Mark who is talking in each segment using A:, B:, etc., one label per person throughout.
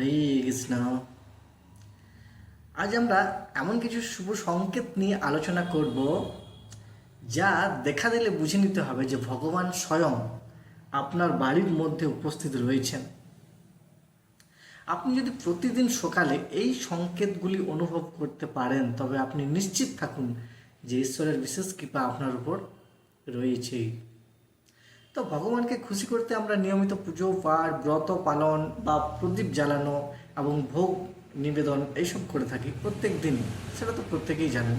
A: হরে কৃষ্ণ। আজ আমরা এমন কিছু শুভ সংকেত নিয়ে আলোচনা করব, যা দেখা দিলে বুঝে নিতে হবে যে ভগবান স্বয়ং আপনার বাড়ির মধ্যে উপস্থিত রয়েছেন। আপনি যদি প্রতিদিন সকালে এই সংকেতগুলি অনুভব করতে পারেন, তবে আপনি নিশ্চিত থাকুন যে ঈশ্বরের বিশেষ কৃপা আপনার উপর রয়েছেই তো ভগবানকে খুশি করতে আমরা নিয়মিত পুজো, পাঠ, ব্রত পালন বা প্রদীপ জ্বালানো এবং ভোগ নিবেদন এইসব করে থাকি প্রত্যেক দিন সেটা তো প্রত্যেকেই জানেন।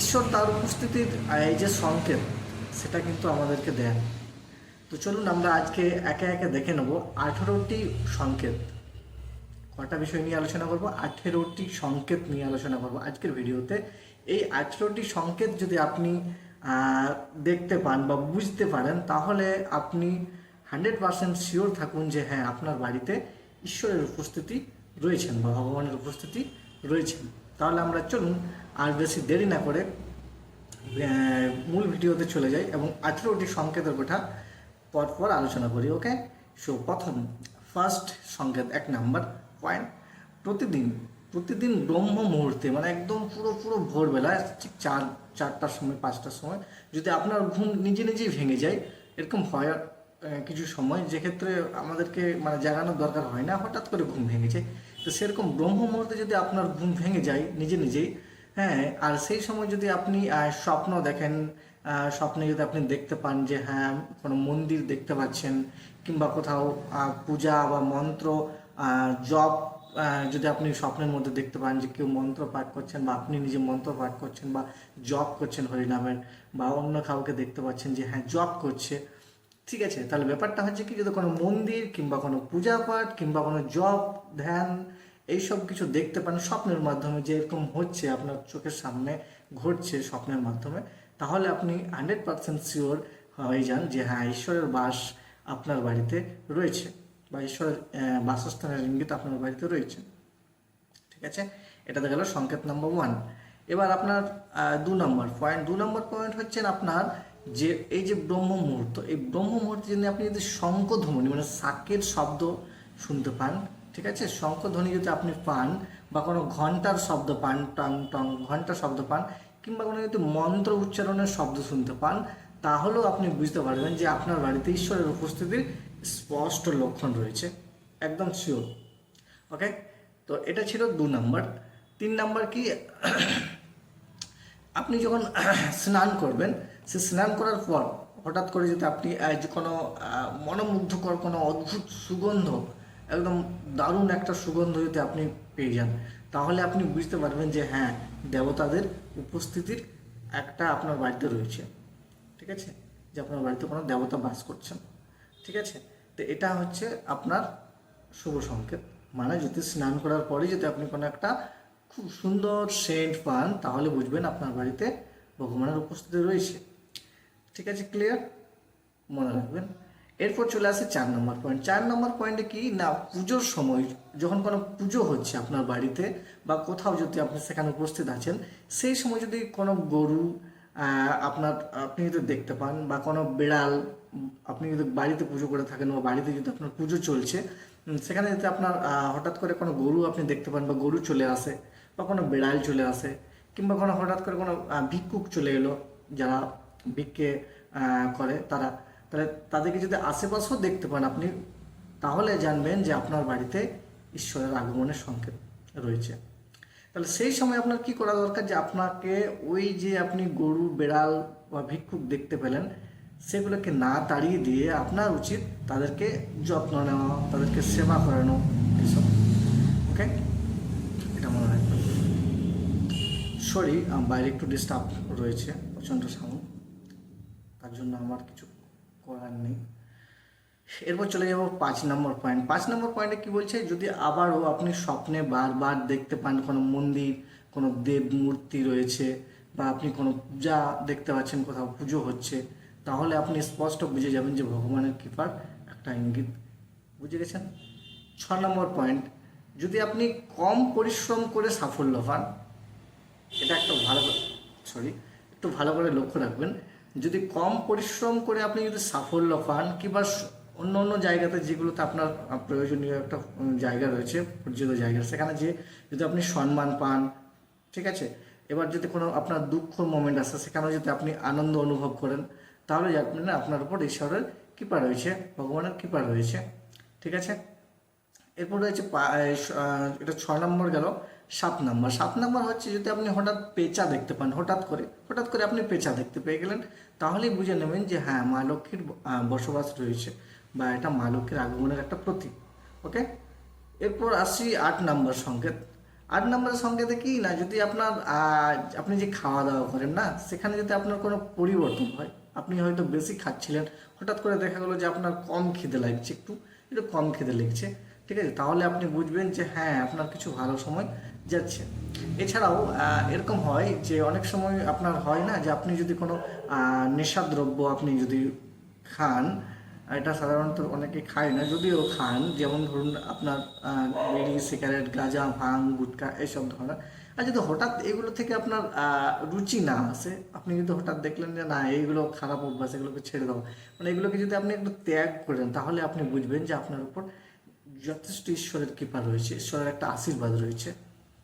A: ঈশ্বর তার উপস্থিতির এই যে সংকেত, সেটা কিন্তু আমাদেরকে দেন। তো চলুন আমরা আজকে একে একে দেখে নেব আঠেরোটি সংকেত। কটা বিষয় নিয়ে আলোচনা করব? আঠেরোটি সংকেত নিয়ে আলোচনা করব আজকের ভিডিওতে। এই আঠেরোটি সংকেত যদি আপনি দেখতে পান বা বুঝতে পারেন, তাহলে আপনি হান্ড্রেড পার্সেন্ট শিওর থাকুন যে হ্যাঁ আপনার বাড়িতে ঈশ্বরের উপস্থিতি রয়েছেন বা ভগবানের উপস্থিতি রয়েছেন। তাহলে আমরা চলুন আর বেশি দেরি না করে মূল ভিডিওতে চলে যাই এবং আঠেরোটি সংকেতের কথা পরপর আলোচনা করি, ওকে? সো, প্রথম ফার্স্ট সংকেত, এক নাম্বার পয়েন্ট প্রতিদিন প্রতিদিন ব্রহ্ম মুহূর্তে মানে একদম পুরো পুরো ভোরবেলা ঠিক চার চারটার সময়, পাঁচটার সময়। যদি আপনার ঘুম নিজে নিজেই ভেঙে যায়, এরকম হয় কিছু সময়। যেক্ষেত্রে আমাদেরকে মানে জাগানোর দরকার হয় না, হঠাৎ করে ঘুম ভেঙে যায়। তো সেরকম ব্রহ্ম মুহূর্তে যদি আপনার ঘুম ভেঙে যায়, নিজে নিজেই হ্যাঁ আর সেই সময় যদি আপনি স্বপ্ন দেখেন স্বপ্নে যদি আপনি দেখতে পান যে হ্যাঁ কোনো মন্দির দেখতে পাচ্ছেন, কিংবা কোথাও পূজা বা মন্ত্র জপ যদি আপনি স্বপ্নের মধ্যে দেখতে পান যে কেউ মন্ত্র পাঠ করছেন বা আপনি নিজে মন্ত্র পাঠ করছেন বা জব করছেন হরিনামের বা অন্য কাউকে দেখতে পাচ্ছেন যে হ্যাঁ জব করছে, ঠিক আছে? তাহলে ব্যাপারটা হচ্ছে কি, যদি কোনো মন্দির কিংবা কোনো পূজা পাঠ কিংবা কোনো জব ধ্যান এইসব কিছু দেখতে পান স্বপ্নের মাধ্যমে, যে এরকম হচ্ছে, আপনার চোখের সামনে ঘটছে স্বপ্নের মাধ্যমে, তাহলে আপনি হান্ড্রেড পার্সেন্ট শিওর হয়ে যান যে হ্যাঁ ঈশ্বরের বাস আপনার বাড়িতে রয়েছে। বা ঈশ্বরের বাসস্থানের ইঙ্গিত আপনার বাড়িতে রয়েছে। ঠিক আছে? এটা তো গেল সংকেত নম্বর ওয়ান এবার আপনার দু নম্বর পয়েন্ট দু নম্বর পয়েন্ট হচ্ছেন আপনার যে, এই যে ব্রহ্ম মুহূর্ত, এই ব্রহ্ম মুহূর্তে যদি আপনি যদি শঙ্খধ্বনি মানে শাকের শব্দ শুনতে পান, ঠিক আছে? শঙ্খধ্বনি যদি আপনি পান বা কোনো ঘণ্টার শব্দ পান, টং টং, ঘণ্টার শব্দ পান, কিংবা কোনো যদি মন্ত্র উচ্চারণের শব্দ শুনতে পান, তাহলেও আপনি বুঝতে পারবেন যে আপনার বাড়িতে ঈশ্বরের উপস্থিতির স্পষ্ট লক্ষণ রয়েছে, একদম শিওর ওকে তো এটা ছিল দু নম্বর। তিন নম্বর কি? আপনি যখন স্নান করবেন, সে স্নান করার পর হঠাৎ করে যদি আপনি যে কোনো মনোমুগ্ধকর কোনো অদ্ভুত সুগন্ধ, একদম দারুণ একটা সুগন্ধ যদি আপনি পেয়ে যান, তাহলে আপনি বুঝতে পারবেন যে হ্যাঁ দেবতাদের উপস্থিতির একটা আপনার বাড়িতে রয়েছে। ঠিক আছে? যে আপনার বাড়িতে কোনো দেবতা বাস করছেন। ঠিক আছে? তো এটা হচ্ছে আপনার শুভ সংকেত। মানে যদি স্নান করার পরে যদি আপনি কোনো একটা খুব সুন্দর সেন্ট পান, তাহলে বুঝবেন আপনার বাড়িতে ভগবানের উপস্থিতি রয়েছে। ঠিক আছে ক্লিয়ার মনে রাখবেন। এরপর চলে আসে চার নম্বর পয়েন্ট চার নম্বর পয়েন্টে কি? না, পুজোর সময় যখন কোনো পুজো হচ্ছে আপনার বাড়িতে বা কোথাও যদি আপনি সেখানে উপস্থিত আছেন, সেই সময় যদি কোনো গরু আপনার, আপনি যদি দেখতে পান বা কোনো বিড়াল আপনি যদি বাড়িতে পুজো করে থাকেন বা বাড়িতে যদি আপনার পুজো চলছে সেখানে যদি আপনার হঠাৎ করে কোনো গরু আপনি দেখতে পান বা গরু চলে আসে বা কোনো বিড়াল চলে আসে কিংবা কোনো হঠাৎ করে কোনো ভিক্ষুক চলে এলো যারা ভিক্ষে করে তারা, তাহলে তাদেরকে যদি আশেপাশেও দেখতে পান আপনি, তাহলে জানবেন যে আপনার বাড়িতে ঈশ্বরের আগমনের সংকেত রয়েছে। তাহলে সেই সময় আপনার কি করা দরকার যে আপনাকে ওই যে আপনি গরু, বেড়াল বা ভিক্ষুক দেখতে পেলেন সেগুলোকে না তাড়িয়ে দিয়ে আপনার উচিত তাদেরকে যত্ন নেওয়া, তাদেরকে সেবা করানো, এসব। ওকে? এটা মনে রাখবেন। সরি বাইরে একটু ডিস্টার্ব রয়েছে প্রচণ্ড সাউন্ড। তার জন্য আমার কিছু করার নেই। এরপর চলে যাব পাঁচ নম্বর পয়েন্ট পাঁচ নম্বর পয়েন্টে কি বলছে? যদি আবারও আপনি স্বপ্নে বারবার দেখতে পান কোনো মন্দির, কোনো দেব মূর্তি রয়েছে বা আপনি কোনো পূজা দেখতে পাচ্ছেন কোথাও পুজো হচ্ছে তাহলে আপনি স্পষ্ট বুঝে যাবেন যে ভগবানের কৃপার একটা ইঙ্গিত। বুঝে গেছেন? ছ নম্বর পয়েন্ট যদি আপনি কম পরিশ্রম করে সাফল্য পান, এটা একটা ভালো সরি একটু ভালো করে লক্ষ্য রাখবেন, যদি কম পরিশ্রম করে আপনি যদি সাফল্য পান, কিংবা অন্য অন্য জায়গাতে যেগুলোতে আপনার প্রয়োজনীয় একটা জায়গা রয়েছে, পরিচিত জায়গা, সেখানে যে যদি আপনি সম্মান পান, ঠিক আছে? এবার যদি কোনো আপনার দুঃখ মোমেন্ট আসে সেখানেও যদি আপনি আনন্দ অনুভব করেন তাহলে জানবেন আপনার উপর ঈশ্বরের কৃপা রয়েছে, ভগবানের কৃপা রয়েছে। ঠিক আছে? এরপর রয়েছে এটা ছ নম্বর গেল, সাত নম্বর। সাত নম্বর হচ্ছে যদি আপনি হঠাৎ পেঁচা দেখতে পান, হঠাৎ করে হঠাৎ করে আপনি পেঁচা দেখতে পেয়ে গেলেন, তাহলেই বুঝে নেবেন যে হ্যাঁ মা লক্ষ্মীর বসবাস রয়েছে বা এটা মা লক্ষ্মীর আগমনের একটা প্রতীক। ওকে? এরপর আসি আট নম্বর সংকেত। আট নম্বরের সংকেতে কি না, যদি আপনার আপনি যে খাওয়া দাওয়া করেন না, সেখানে যদি আপনার কোনো পরিবর্তন হয়, আপনি হয়তো বেশি খাচ্ছিলেন, হঠাৎ করে দেখা গেলো যে আপনার কম খিদে লাগছে একটু একটু কম খিদে লাগছে, ঠিক আছে? তাহলে আপনি বুঝবেন যে হ্যাঁ আপনার কিছু ভালো সময় যাচ্ছে। এছাড়াও এরকম হয় যে অনেক সময় আপনার হয় না যে আপনি যদি কোনো নেশাদ্রব্য আপনি যদি খান এটা সাধারণত অনেকে খায় না, যদিও খান। যেমন ধরুন আপনার বিড়ি, সিগারেট, গাঁজা, ভাং, গুটকা এইসব ধরনের। আর যদি হঠাৎ এগুলো থেকে আপনার রুচি না আসে, আপনি যদি হঠাৎ দেখলেন যে না, এইগুলো খারাপ অভ্যাস, এগুলোকে ছেড়ে দাও। মানে এগুলোকে যদি আপনি একটু ত্যাগ করেন, তাহলে আপনি বুঝবেন যে আপনার উপর যথেষ্ট ঈশ্বরের কৃপা রয়েছে, ঈশ্বরের একটা আশীর্বাদ রয়েছে।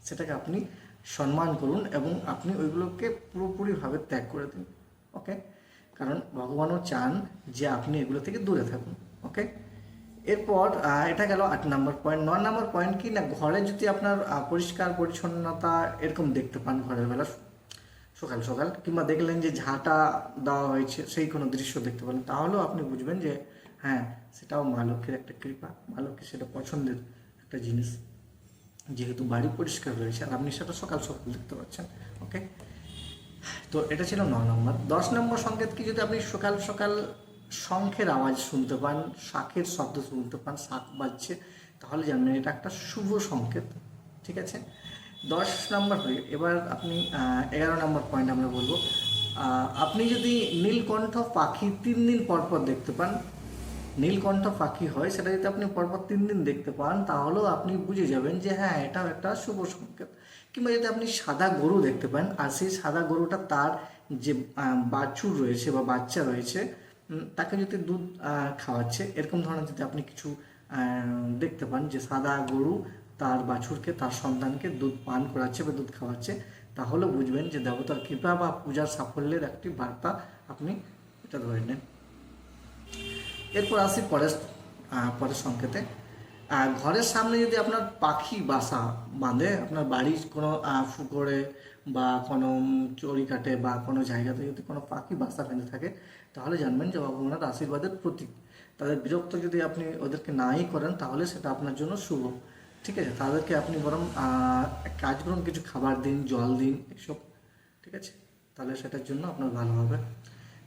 A: সেটাকে আপনি সম্মান করুন এবং আপনি ওইগুলোকে পুরোপুরিভাবে ত্যাগ করে দিন। ওকে কারণ ভগবানও চান যে আপনি এগুলো থেকে দূরে থাকুন ওকে এরপর এটা গেল আট নম্বর পয়েন্ট নয় নম্বর পয়েন্ট কি না ঘরে যদি আপনার পরিষ্কার, পরিচ্ছন্নতা এরকম দেখতে পান ঘরের বেলা, সকাল সকাল, কিংবা দেখলেন যে ঝাঁটা দেওয়া হয়েছে, সেই কোনো দৃশ্য দেখতে পেলেন তাহলেও আপনি বুঝবেন যে হ্যাঁ সেটাও মা লক্ষ্মীর একটা কৃপা, মা লক্ষ্মীর সেটা পছন্দের একটা জিনিস। যেহেতু বাড়ি পরিষ্কার রয়েছে আর আপনি সেটা সকাল সকাল দেখতে পাচ্ছেন ওকে তো এটা ছিল ন নম্বর। দশ নম্বর সংকেত কি? যদি আপনি সকাল সকাল শঙ্খের আওয়াজ শুনতে পান, শাঁখের শব্দ শুনতে পান, শাঁখ বাজছে, তাহলে জানবেন এটা একটা শুভ সংকেত, ঠিক আছে? দশ নম্বর হয়ে, এবার আপনি এগারো নম্বর পয়েন্ট আমরা বলব। আপনি যদি নীলকণ্ঠ পাখি তিন দিন পর পর দেখতে পান, নীলকণ্ঠ পাখি হয়, সেটা যদি আপনি পরপর তিন দিন দেখতে পান, তাহলেও আপনি বুঝে যাবেন যে হ্যাঁ এটাও একটা শুভ সংকেত। কিংবা যদি আপনি সাদা গরু দেখতে পান, আর সেই সাদা গরুটা তার যে বাছুর রয়েছে বা বাচ্চা রয়েছে তাকে যদি দুধ খাওয়াচ্ছে, এরকম ধরনের যদি আপনি কিছু দেখতে পান যে সাদা গরু তার বাছুরকে, তার সন্তানকে দুধ পান করাচ্ছে বা দুধ খাওয়াচ্ছে, তাহলে বুঝবেন যে দেবতার কৃপা বা পূজার সাফল্যের একটি বার্তা আপনি এটা ধরে নেন। এরপর আসি পরের পরের সংকেতে। ঘরের সামনে যদি আপনার পাখি বাসা বাঁধে, আপনার বাড়ির কোনো পুকুরে বা কোনো চড়ি কাটে বা কোনো জায়গাতে যদি কোনো পাখি বাসা বেঁধে থাকে, তাহলে জানবেন যে ভগবানের আশীর্বাদের প্রতীক। তাদের বিরক্ত যদি আপনি ওদেরকে নাই করেন, তাহলে সেটা আপনার জন্য শুভ। ঠিক আছে? তাদেরকে আপনি বরং কাজ করুন, কিছু খাবার দিন, জল দিন, এসব। ঠিক আছে? তাহলে সেটার জন্য আপনার ভালো হবে।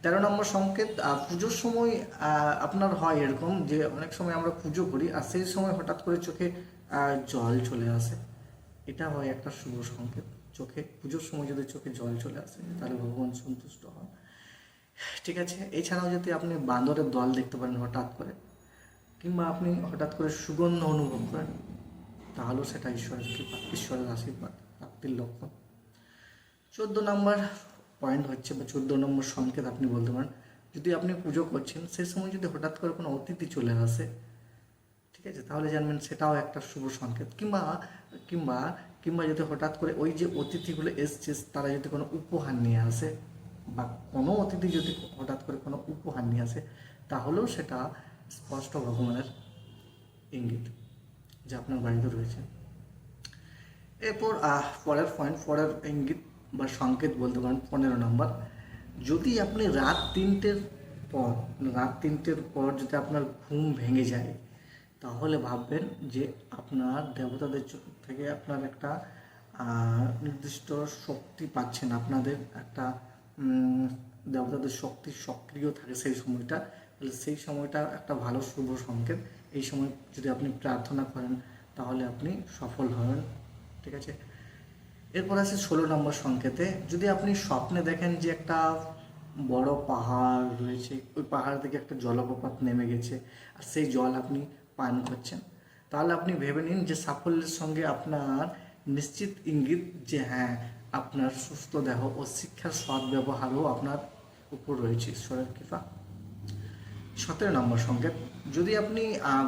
A: তেরো নম্বর সংকেত পুজোর সময় আপনার হয় এরকম যে অনেক সময় আমরা পুজো করি আর সেই সময় হঠাৎ করে চোখে জল চলে আসে। এটা হয় একটা শুভ সংকেত। চোখে, পুজোর সময় যদি চোখে জল চলে আসে, তাহলে ভগবান সন্তুষ্ট হন। ঠিক আছে, এছাড়াও যদি আপনি বান্দরের দল দেখতে পারেন হঠাৎ করে, কিংবা আপনি হঠাৎ করে সুগন্ধ অনুভব করেন তাহলেও সেটা ঈশ্বরের কৃপা, ঈশ্বরের আশীর্বাদ, প্রাপ্তির লক্ষণ। চোদ্দ নম্বর পয়েন্ট হচ্ছে বা চোদ্দ নম্বর সংকেত আপনি বলতে পারেন। যদি আপনি পুজো করছেন সেই সময় যদি হঠাৎ করে কোনো অতিথি চলে আসে, ঠিক আছে, তাহলে জানবেন সেটাও একটা শুভ সংকেত। কিংবা কিংবা কিংবা যদি হঠাৎ করে ওই যে অতিথিগুলো এসছে, তারা যদি কোনো উপহার নিয়ে আসে, বা কোনো অতিথি যদি হঠাৎ করে কোনো উপহার নিয়ে আসে, তাহলেও সেটা স্পষ্ট ভগবানের ইঙ্গিত, যে আপনার বাড়িতে রয়েছে। এরপর পরের পয়েন্ট পরের ইঙ্গিত বা সংকেত বলতে পারেন, পনেরো নম্বর। যদি আপনি রাত তিনটের পর, রাত তিনটের পর যদি আপনার ঘুম ভেঙে যায়, তাহলে ভাববেন যে আপনার দেবতাদের থেকে আপনার একটা নির্দিষ্ট শক্তি পাচ্ছেন। আপনাদের একটা দেবতাদের শক্তি সক্রিয় থাকে সেই সময়টা। তাহলে সেই সময়টা একটা ভালো শুভ সংকেত। এই সময় যদি আপনি প্রার্থনা করেন, তাহলে আপনি সফল হবেন। ঠিক আছে? এরপর আছে ষোলো নম্বর সংকেতে। যদি আপনি স্বপ্নে দেখেন যে একটা বড় পাহাড় রয়েছে, ওই পাহাড় থেকে একটা জলপ্রপাত নেমে গেছে, আর সেই জল আপনি পান করছেন, তাহলে আপনি ভেবে নিন যে সাফল্যের সঙ্গে আপনার নিশ্চিত ইঙ্গিত যে হ্যাঁ আপনার সুস্থ দেহ ও শিক্ষার সদ্ব্যবহারও আপনার উপর রয়েছে। ঈশ্বরের কৃপা। সতেরো নম্বর সংকেত। যদি আপনি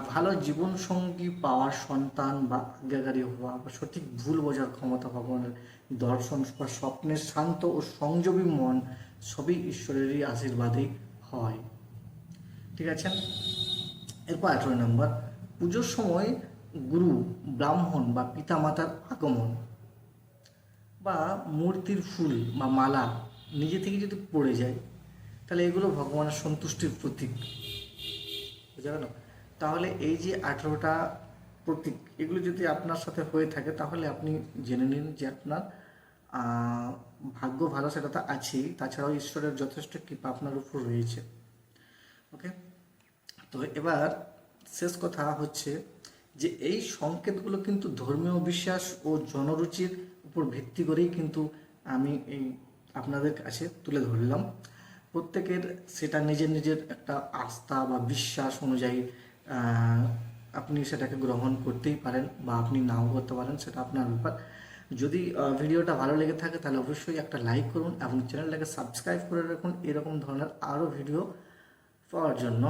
A: ভালো জীবন সঙ্গী পাওয়ার সন্তান বা আজ্ঞাকারী হওয়া বা সঠিক ভুল বোঝার ক্ষমতা ভগবানের দর্শন বা স্বপ্নের শান্ত ও সংযমী মন, সবই ঈশ্বরেরই আশীর্বাদেই হয়। ঠিক আছে? এরপর আঠেরো নম্বর। পুজোর সময় গুরু, ব্রাহ্মণ বা পিতামাতার আগমন বা মূর্তির ফুল বা মালা নিজে থেকে যদি পড়ে যায়, তাহলে এগুলো ভগবানের সন্তুষ্টির প্রতীক। গেল তাহলে এই যে আঠেরোটা প্রতীক, এগুলো যদি আপনার সাথে হয়ে থাকে, তাহলে আপনি জেনে নিন যে আপনার ভাগ্য ভালো সেটা তো আছেই, তাছাড়াও ঈশ্বরের যথেষ্ট কৃপা আপনার উপর রয়েছে। ওকে তো এবার শেষ কথা হচ্ছে যে এই সংকেতগুলো কিন্তু ধর্মীয় বিশ্বাস ও জনরুচির উপর ভিত্তি করেই কিন্তু আমি এই আপনাদের কাছে তুলে ধরলাম। প্রত্যেকের সেটা নিজের নিজের একটা আস্থা বা বিশ্বাস অনুযায়ী আপনি সেটাকে গ্রহণ করতেই পারেন বা আপনি নাও করতে পারেন, সেটা আপনার ব্যাপার। যদি ভিডিওটা ভালো লেগে থাকে তাহলে অবশ্যই একটা লাইক করুন এবং চ্যানেলটাকে সাবস্ক্রাইব করে রাখুন। এরকম ধরনের আরও ভিডিও পাওয়ার জন্য।